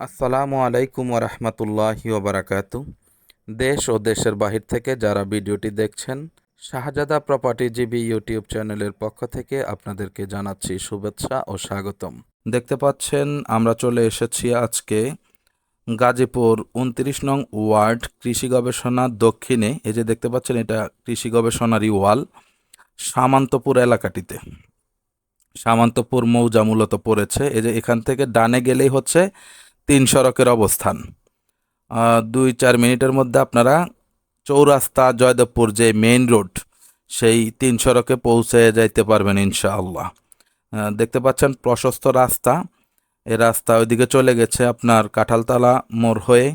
আসসালামু আলাইকুম ওরহমতুল্লাহি ওবরাকাত। দেশ ও দেশের বাহির থেকে যারা ভিডিওটি দেখছেন, শাহজাদা প্রপার্টি জিবি ইউটিউব চ্যানেলের পক্ষ থেকে আপনাদেরকে জানাচ্ছি শুভেচ্ছা ও স্বাগতম। দেখতে পাচ্ছেন, আমরা চলে এসেছি আজকে গাজীপুর উনত্রিশ নং ওয়ার্ড কৃষি গবেষণা দক্ষিণে। এই যে দেখতে পাচ্ছেন, এটা কৃষি গবেষণারই ওয়াল সামান্তপুর এলাকাটিতে। সামান্তপুর মৌজা মূলত পড়েছে। এই যে এখান থেকে ডানে গেলেই হচ্ছে তিন সড়কের অবস্থান। দুই চার মিনিটের মধ্যে আপনারা চৌরাস্তা জয়দেবপুর যে মেইন রোড, সেই তিন সড়কে পৌঁছে যাইতে পারবেন ইনশাআল্লাহ। দেখতে পাচ্ছেন প্রশস্ত রাস্তা। এই রাস্তা ওইদিকে চলে গেছে আপনার কাঁঠালতলা মোড় হয়ে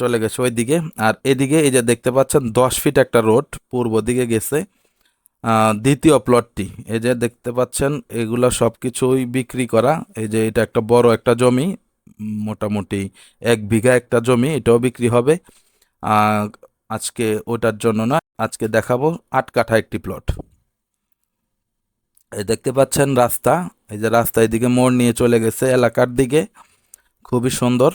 চলে গেছে ওইদিকে। আর এদিকে এই যে দেখতে পাচ্ছেন দশ ফিট একটা রোড পূর্ব দিকে গেছে। দ্বিতীয় প্লটটি এই যে দেখতে পাচ্ছেন এগুলো সব কিছুই বিক্রি করা। এই যে এটা একটা বড় একটা জমি মোটামুটি এক বিঘা একটা জমি, এটাও বিক্রি হবে। আজকে ওটার জন্য না আজকে দেখাবো আট কাঠা একটি প্লট এই দেখতে পাচ্ছেন রাস্তা, এই যে রাস্তা এদিকে মোড় নিয়ে চলে গেছে এলাকার দিকে, খুবই সুন্দর।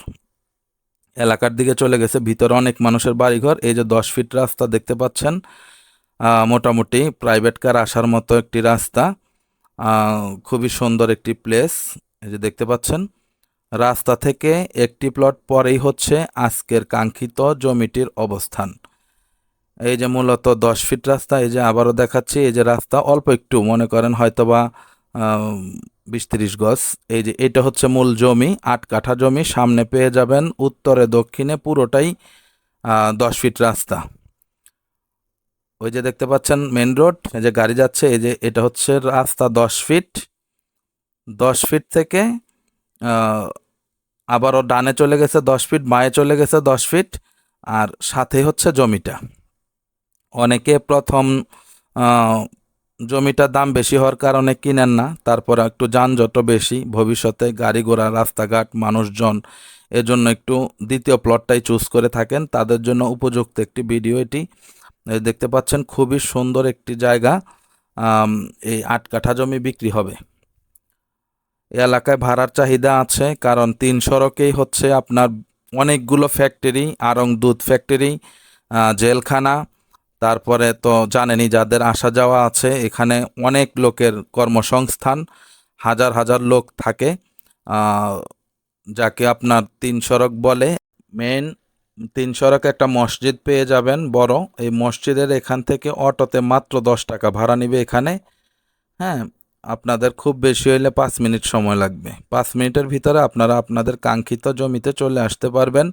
এলাকার দিকে চলে গেছে, ভিতরে অনেক মানুষের বাড়িঘর, এই যে দশ ফিট রাস্তা দেখতে পাচ্ছেন। মোটামুটি প্রাইভেট কার আসার মতো একটি রাস্তা। খুবই সুন্দর একটি প্লেস এই যে দেখতে পাচ্ছেন। রাস্তা থেকে একটি প্লট পরেই হচ্ছে আজকের কাঙ্ক্ষিত জমিটির অবস্থান। এই যে মূলত দশ ফিট রাস্তা, এই যে আবারও দেখাচ্ছি, এই যে রাস্তা অল্প একটু, মনে করেন হয়তোবা বিশ তিরিশ গজ। এই যে এটা হচ্ছে মূল জমি, আট কাঠা জমি, সামনে পেয়ে যাবেন উত্তরে দক্ষিণে পুরোটাই দশ ফিট রাস্তা। ওই যে দেখতে পাচ্ছেন মেন রোড, এই যে গাড়ি যাচ্ছে, এই যে এটা হচ্ছে রাস্তা দশ ফিট। দশ ফিট থেকে আবারও ডানে চলে গেছে দশ ফিট, বাঁয়ে চলে গেছে দশ ফিট, আর সাথে হচ্ছে জমিটা। অনেকে প্রথম জমিটার দাম বেশি হওয়ার কারণে কিনেন না, তারপর একটু যানজটও বেশি, ভবিষ্যতে গাড়ি ঘোড়া, রাস্তাঘাট, মানুষজন, এজন্য একটু দ্বিতীয় প্লটটাই চুজ করে থাকেন। তাদের জন্য উপযুক্ত একটি ভিডিও এটি। দেখতে পাচ্ছেন খুবই সুন্দর একটি জায়গা। এই আট কাঠা জমি বিক্রি হবে। এলাকায় ভাড়ার চাহিদা আছে, কারণ তিন সড়কেই হচ্ছে আপনার অনেকগুলো ফ্যাক্টরি আরং দুধ ফ্যাক্টরি জেলখানা, তারপরে তো জানেনই যাদের আসা যাওয়া আছে, এখানে অনেক লোকের কর্মসংস্থান, হাজার হাজার লোক থাকে যাকে আপনার তিন সড়ক বলে মেন তিন সড়কে একটা মসজিদ পেয়ে যাবেন, বড়, এই মসজিদের এখান থেকে অটোতে মাত্র দশ টাকা ভাড়া নিবে এখানে হ্যাঁ আপনাদের খুব বেশি হইলে পাঁচ মিনিট সময় লাগবে। পাঁচ মিনিটের ভিতরে আপনারা আপনাদের কাঙ্ক্ষিত জমিতে চলে আসতে পারবেন।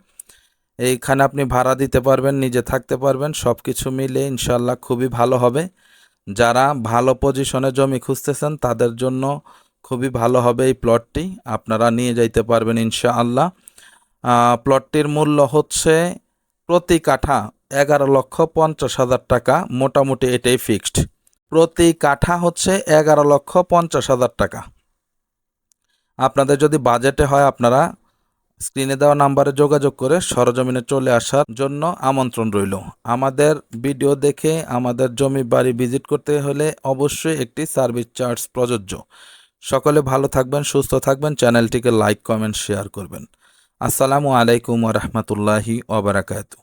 এইখানে আপনি ভাড়া দিতে পারবেন, নিজে থাকতে পারবেন সব কিছু মিলে ইনশাল্লাহ খুবই ভালো হবে। যারা ভালো পজিশনে জমি খুঁজতেছেন, তাদের জন্য খুবই ভালো হবে এই প্লটটি। আপনারা নিয়ে যাইতে পারবেন ইনশাআল্লাহ। প্লটটির মূল্য হচ্ছে প্রতি কাঠা এগারো লক্ষ পঞ্চাশ হাজার টাকা। মোটামুটি এটাই ফিক্সড প্রতি কাঠা হচ্ছে এগারো লক্ষ পঞ্চাশ হাজার টাকা। আপনাদের যদি বাজেটে হয় আপনারা স্ক্রিনে দেওয়া নাম্বারে যোগাযোগ করে সরজমিনে চলে আসার জন্য আমন্ত্রণ রইল। আমাদের ভিডিও দেখে আমাদের জমি বাড়ি ভিজিট করতে হলে অবশ্যই একটি সার্ভিস চার্জ প্রযোজ্য। সকলে ভালো থাকবেন, সুস্থ থাকবেন, চ্যানেলটিকে লাইক, কমেন্ট, শেয়ার করবেন। আসসালামু আলাইকুম রহমতুল্লাহি ওবরাকাতু